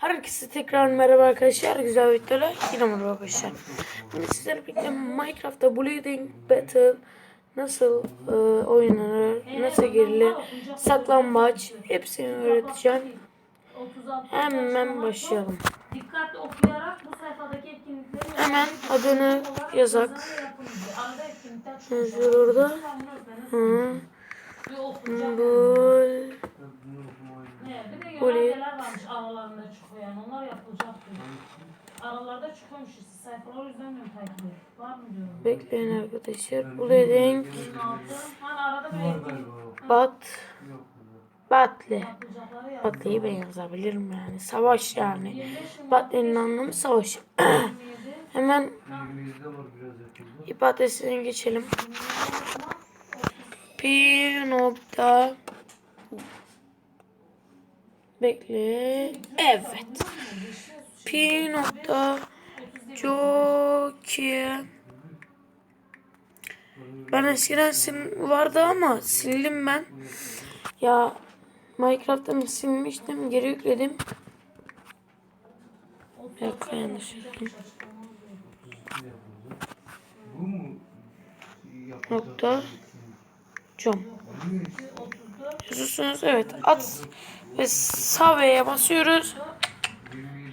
Herkese tekrar merhaba arkadaşlar. Güzel videolar. Yine merhaba arkadaşlar. Bugün sizlerle birlikte Minecraft'ta Bleeding Battle nasıl e, oynanır, nasıl girilir, saklambaç hepsini öğreteceğim. 36 Hemen başlayalım. Dikkatli okuyarak bu sayfadaki etkinlikleri Hemen adını yazak. Yazıyor orada. Hı. Bir okuyacak. Bu Ne? Bir de Böyle- yönelgeler varmış aralarında çıkıyor yani onlar yapılacak diyor. Aralarda çıkıyormuş işte sayfalar o yüzden diyorum takip edin. Var mı diyorum. bekleyin arkadaşlar. Bleeding 26. Hani arada böyle Bat yaz. Battle'yi ben yazabilirim yani. Savaş yani. 25 Şubat Battle'nin anlamı savaş. 27. Hemen. İbadetine geçelim. Bir nokta Bekle. Evet. P nokta Joki Ben eskiden sil vardı ama sildim ben. Ya Minecraft'tan silmiştim. Geri yükledim. Dakika yanlış? Nokta com. Yazıyorsunuz evet at ve sağ V'ye basıyoruz.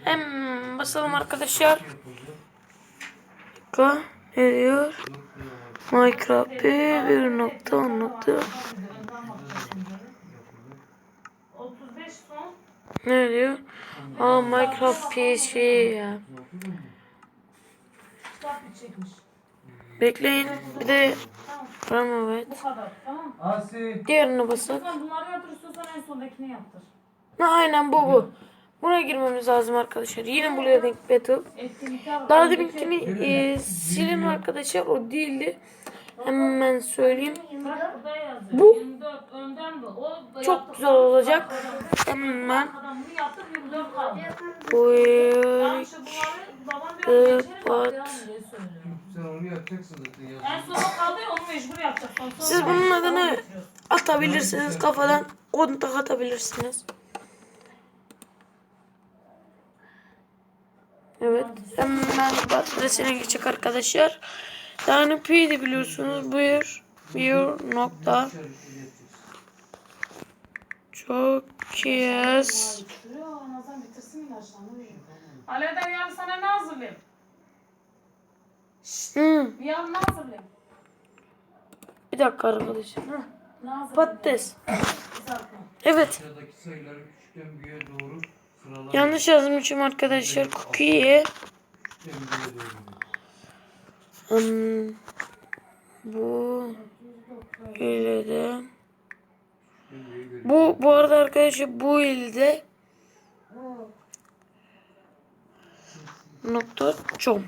Hem basalım arkadaşlar. Dakika, ne diyor? Minecraft bir nokta on nokta 35 son ne diyor? Aa Minecraft PSG ya. kitap çekmiş. Bekleyin bir de Tamam evet. bu kadar tamam mı? Asi. Diğerine basak. Bunları yaptır istiyorsan en sondakini yaptır. Aynen bu bu. Buna girmemiz lazım arkadaşlar. Yine Bleeding Battle. Etkinlikler var. Daha deminkini e, silin arkadaşlar o değildi. Hemen söyleyeyim. Bu 24 önden bu. O da Çok güzel olacak. Hemen Arkadan bunu yaptık 24 kaldı. buyur. Tamam işte bunları babam diyor geçelim Kapat. bak devam diye söylüyor. Sen onu yapacaksın zaten En yazın. sona kaldı ya onu mecbur yapacaksın. Sonra Siz bunun devam adını getiriyorsun. atabilirsiniz kafadan. Kontak atabilirsiniz. Evet. Hemen adresine geçecek arkadaşlar. Yani P'yi biliyorsunuz. Buyur. Bir nokta. Çok yes. Alevden yarın sana ne hazırlayayım? Hmm, Yarın ne hazırlayayım? bir dakika arkadaşlar. Patates. Evet. Aşağıdaki sayıları küçükten büyüğe doğru. Yanlış yazmışım arkadaşlar. Cookie'yi. Hmm, bu ile de Küçükten büyüğe göre. bu bu arada arkadaşlar bu ilde nokta com.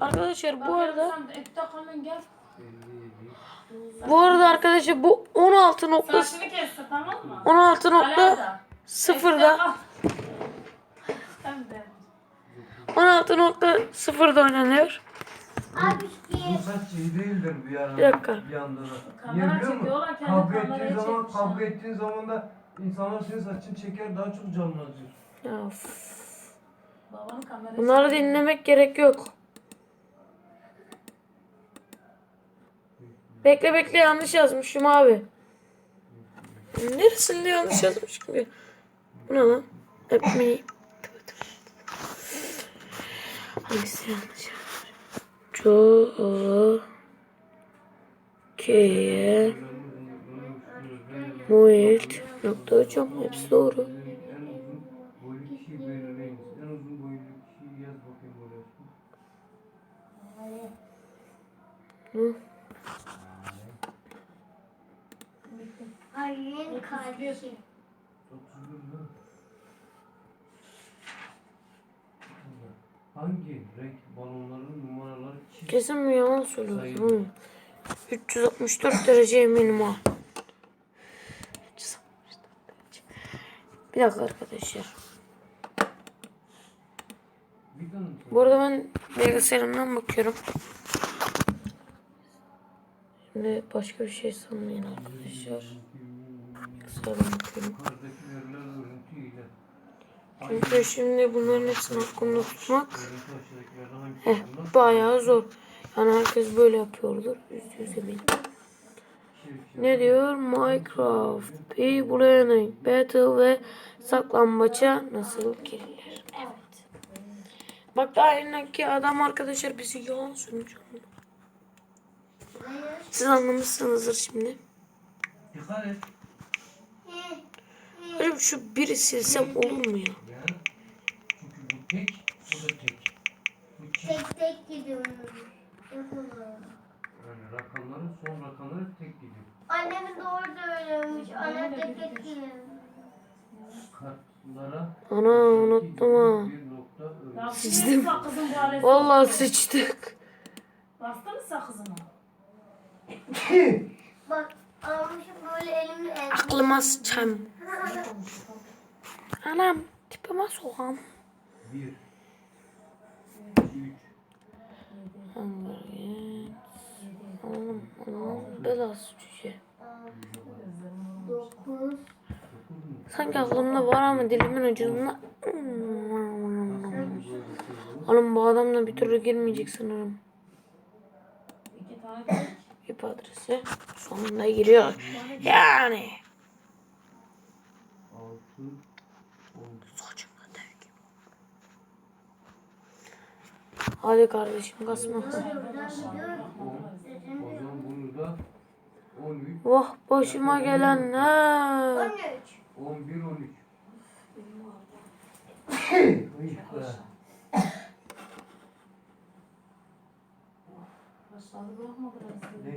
Arkadaşlar bu arada bu arada arkadaşlar bu 16 nokta Saçını kesti tamam mı? 16 nokta. Sıfırda Sen de. 16 nokta sıfırda oynanıyor. Bu saç iyi değildir bir ara. Bir dakika. Bir anda da. Kamera musun? çekiyorlar, kendi Kavga kameraya ettiğin zaman, çekmişler. kavga ettiğin zaman da insanlar senin saçını çeker daha çok canlanır. Ya, of. Babanın kamerası. Bunları dinlemek gerek yok. Bekle bekle yanlış yazmışım abi. Neresinde yanlış yazmışım ki? Bu ne lan? Hep mi? Hangisi yanlış? Çok K'ye Muhit nokta hocam hepsi doğru. En uzun boylu kişiyi belirleyiniz. En uzun boylu kişiyi yaz bakayım oraya. Hı. Annem kardeşim. 31 mi? Hangi renk balonların numaraları çift Kesin mi yalan söylüyorsun? Hı. 364 derece eminim ha. 364 derece. Bir dakika arkadaşlar. Bu arada ben bilgisayarımdan bakıyorum. Şimdi başka bir şey sanmayın arkadaşlar. Bilgisayardan bakıyorum. Çünkü şimdi bunların hepsini aklımda tutmak eh, olduğundan bayağı zor. Yani herkes böyle yapıyordur. Yüzde yüz eminim. Ne diyor? Minecraft, P-Planning, Battle ve saklambaça nasıl girilir? Evet. Bak daha elindeki adam arkadaşlar bizi yalan söylemiş. Siz anlamışsınızdır şimdi. Dikkat et. Hocam şu biri silsem olur mu ya? Ya. Çünkü bu tek, bu da tek. Bu çift. Tek tek. Yapamıyorum. Yani rakamların son rakamları tek gidiyor. Annemin doğru söylemiş. Annem tek tek gidiyor. Kartlara Ana unuttum ha. bir nokta öyle. Ya Sıçtım. Sakızın. Vallahi sıçtık. Bastın mı sakızını? Bak almışım böyle elimle el. Aklıma sıçam. Anam tipime soğan. Bir. Üç. Anam anam belası cüce. Dokuz. Dokuz mu? Sanki aklımda var ama dilimin ucunda. Oğlum bu adam da bir türlü girmeyecek sanırım. IP adresi sonunda giriyor. Yani. Altı. On. Saçımda dev gibi. Hadi kardeşim kasma. Vah başıma gelenler. On üç. On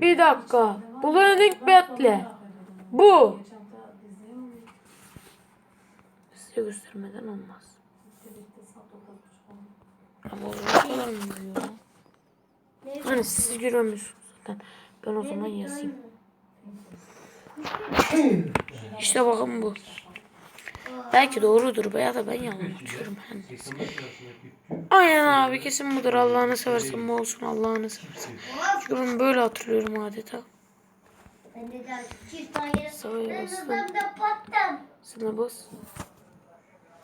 bir, dakika. Bulanık betle. Bu. Size göstermeden olmaz. Ama o kadar mı diyor? Hani siz göremiyorsunuz zaten. Ben o zaman yazayım. İşte bakın bu. Belki doğrudur veya da ben yalan atıyorum. Aynen abi kesin budur. Allah'ını seversen bu olsun. Allah'ını seversen. Çünkü ben böyle hatırlıyorum adeta. Odamda patlam. Sana bas.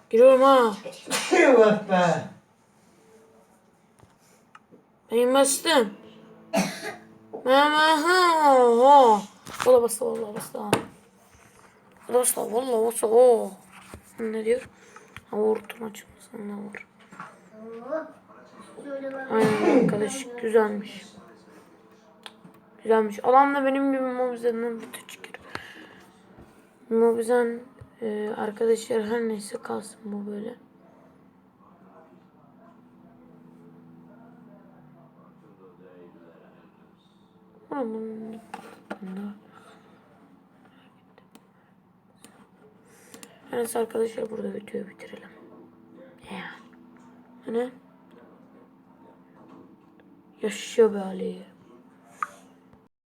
Giriyorum ha. Bak be. Ben bastım. Ben ha. O da bastı vallahi bastı ha. Da bastı vallahi bastı. Oo. Ne diyor? Ha hortum açılmasın ne var? Aynen arkadaş güzelmiş. Güzelmiş. Adam da benim gibi Mobizen'den bir küçük. Mobizen e, arkadaşlar her neyse kalsın bu böyle. Neyse arkadaşlar burada videoyu bitirelim. Ya. Hani? Yaşa be Ali.